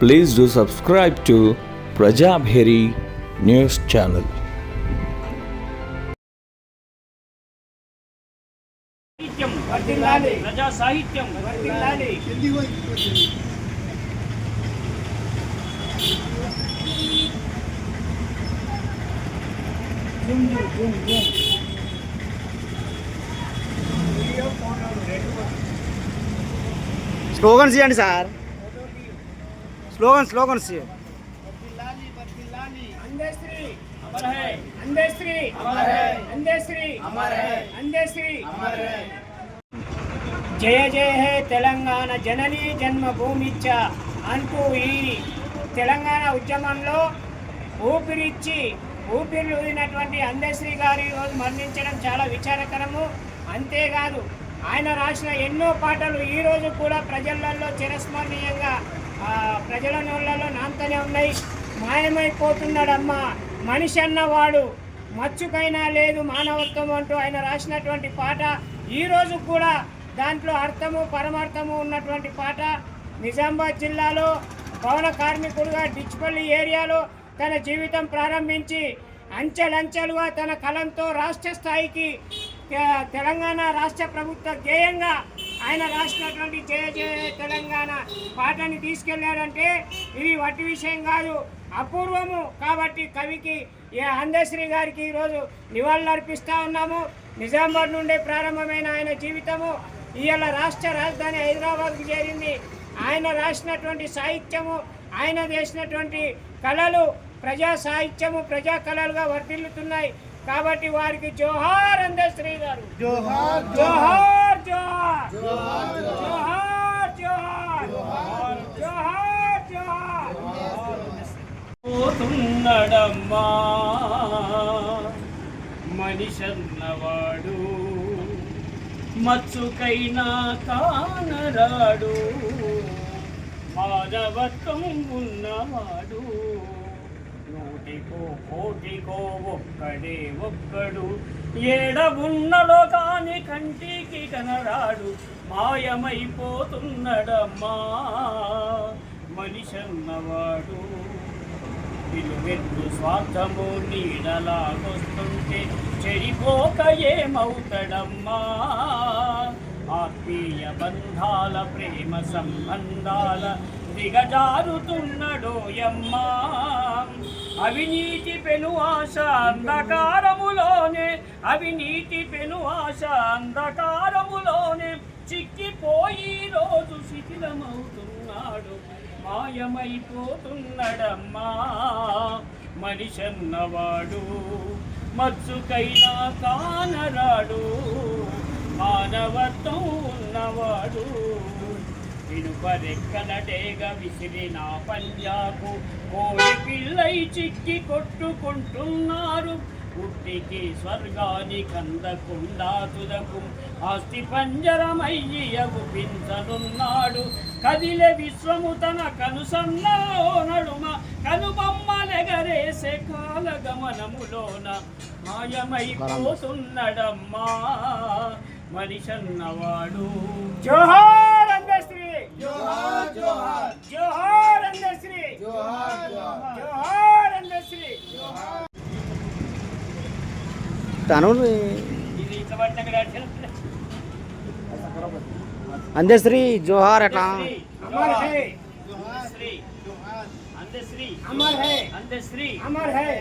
Please do subscribe to Prajabheri News Channel. సాహిత్యం వర్ధిల్లాలి. ప్రజా సాహిత్యం. స్లోగన్స్ ఇవ్వండి సార్ స్లోగన్ స్లోగన్స్ వర్ధిల్లాలి, వర్ధిల్లాలి. అందశ్రీ అమర్ హై అందశ్రీ అమర్ హై. అందశ్రీ అమర్ స్లోగన్ స్లోగన్స్ జయ జయ హే తెలంగాణ జననీ జన్మభూమిచ్చ అంటూ ఈ తెలంగాణ ఉద్యమంలో ఊపిరిచ్చి ఊపిరి ఊదినటువంటి అందశ్రీ గారు ఈరోజు మరణించడం చాలా విచారకరము. అంతేకాదు ఆయన రాసిన ఎన్నో పాటలు ఈరోజు కూడా ప్రజలలో చిరస్మరణీయంగా ప్రజల నోళ్ళలో నాంతనే ఉన్నాయి. మాయమైపోతున్నాడమ్మా. మనిషి అన్నవాడు. మచ్చుకైనా లేదు మానవత్వం అంటూ ఆయన రాసినటువంటి పాట. ఈరోజు కూడా దాంట్లో అర్థము పరమార్థము ఉన్నటువంటి పాట. నిజామాబాద్ జిల్లాలో భవన కార్మికుడుగా డిచ్పల్లి ఏరియాలో తన జీవితం ప్రారంభించి అంచెలంచెలుగా తన కలంతో రాష్ట్ర స్థాయికి తెలంగాణ రాష్ట్ర ప్రభుత్వ ధ్యేయంగా ఆయన రాసినటువంటి జయ జయ తెలంగాణ పాటని తీసుకెళ్ళాడంటే ఇది వట్టి విషయం కాదు అపూర్వము. కాబట్టి కవికి ఏ అందశ్రీ గారికి ఈరోజు నివాళులు అర్పిస్తూ ఉన్నాము. నిజామాబాద్ నుండే ప్రారంభమైన ఆయన జీవితము ఇవాళ రాష్ట్ర రాజధాని హైదరాబాద్కు చేరింది. ఆయన రాసినటువంటి సాహిత్యము ఆయన చేసినటువంటి కళలు ప్రజా సాహిత్యము ప్రజా కళలుగా వర్ధిల్లుతున్నాయి. కాబట్టి వారికి జోహార్ అందశ్రీ గారు. జోహార్. జోహార్ జోహార్ జోహార్ జోహార్ జోహార్ పోతున్నడమ్మా మనిషన్నవాడు మచ్చుకైనా కానరాడు. మానవత్వం ఉన్నవాడు నూటికో కోటికో ఒక్కడే ఒక్కడు. ఏడవున్న కాని కంటికి కనరాడు. మాయమైపోతున్నడమ్మా. మనిషన్నవాడు విలువెత్తు స్వార్థము నీడలాగొస్తుంటే చెడిపోక ఏమవుతడమ్మా ఆత్మీయ బంధాల ప్రేమ సంబంధాల దిగజారుతున్నడోయమ్మా అవినీతి పెను ఆశ అంధకారములోనే అవినీతి పెను ఆశ అంధకారములోనే చిక్కిపోయి రోజు శిథిలమవుతున్నాడు. మాయమైపోతున్నాడమ్మా. మనిషన్నవాడు. మత్సుకైనా కానరాడు. మానవత్వం ఉన్నవాడు. ఇనుపరెక్కలటేగ విసిరిన పంజాకు. కోడి పిల్లై చిక్కి కొట్టుకుంటున్నారు. పుట్టికి స్వర్గాని కందకుండా తుదకు ఆస్తి పంజరమయ్యగు అగుపించనున్నాడు కదిలే విశ్వము తన కనుసన్నో నడుమ. కనుబొమ్మలెగరేసే కాల గమనములోన మాయమైపోతున్నడమ్మా మనిషన్నవాడు. జోహార్ అందశ్రీ జోహార్ జోహార్ అందశ్రీ తను ఇది ఇట్లా పట్టిన అందశ్రీ జోహార్ అట్లా అమర్ హై అందశ్రీ అందశ్రీ అమర్ హై అందశ్రీ అమర్ హై